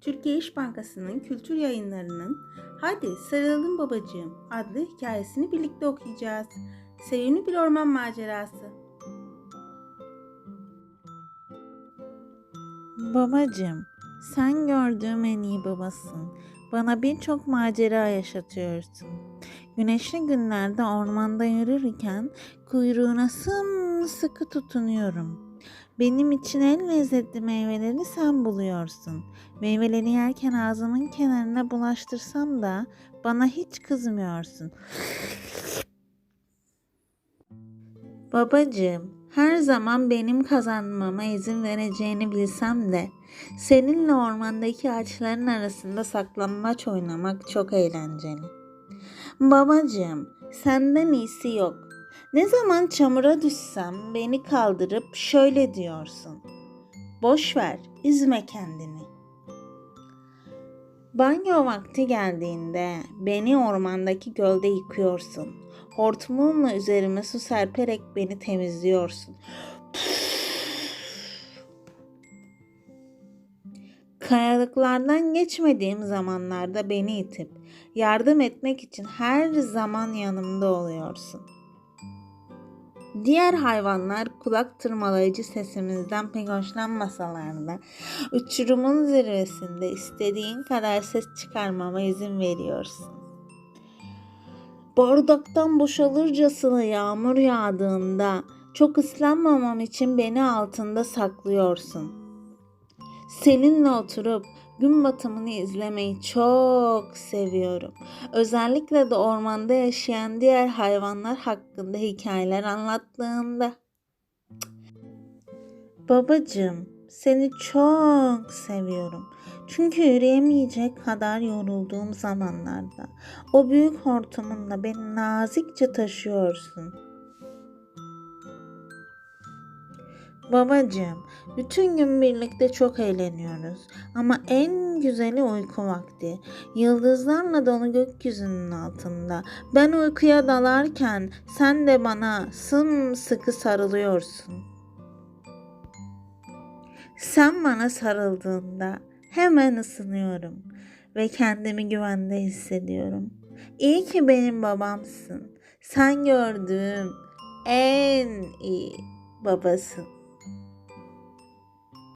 Türkiye İş Bankası'nın kültür yayınlarının Hadi Sarılalım Babacığım adlı hikayesini birlikte okuyacağız. Sevimli bir orman macerası. Babacığım, sen gördüğüm en iyi babasın. Bana birçok macera yaşatıyorsun. Güneşli günlerde ormanda yürürken kuyruğuna sımsıkı tutunuyorum. Benim için en lezzetli meyveleri sen buluyorsun. Meyveleri yerken ağzımın kenarına bulaştırsam da bana hiç kızmıyorsun. Babacığım, her zaman benim kazanmama izin vereceğini bilsem de seninle ormandaki ağaçların arasında saklanmaç oynamak çok eğlenceli. Babacığım, senden iyisi yok. Ne zaman çamura düşsem beni kaldırıp şöyle diyorsun. Boş ver, üzme kendini. Banyo vakti geldiğinde beni ormandaki gölde yıkıyorsun. Hortumunla üzerime su serperek beni temizliyorsun. Kayalıklardan geçmediğim zamanlarda beni itip yardım etmek için her zaman yanımda oluyorsun. Diğer hayvanlar kulak tırmalayıcı sesimizden pek hoşlanmasalar da uçurumun zirvesinde istediğin kadar ses çıkarmama izin veriyorsun. Bardaktan boşalırcasına yağmur yağdığında çok ıslanmamam için beni altında saklıyorsun. Seninle oturup gün batımını izlemeyi çok seviyorum. Özellikle de ormanda yaşayan diğer hayvanlar hakkında hikayeler anlattığında. Babacığım, seni çok seviyorum. Çünkü yürüyemeyecek kadar yorulduğum zamanlarda o büyük hortumunla beni nazikçe taşıyorsun. Babacığım, bütün gün birlikte çok eğleniyoruz. Ama en güzeli uyku vakti. Yıldızlarla dolu gökyüzünün altında. Ben uykuya dalarken sen de bana sımsıkı sarılıyorsun. Sen bana sarıldığında hemen ısınıyorum ve kendimi güvende hissediyorum. İyi ki benim babamsın. Sen gördüğüm en iyi babasın.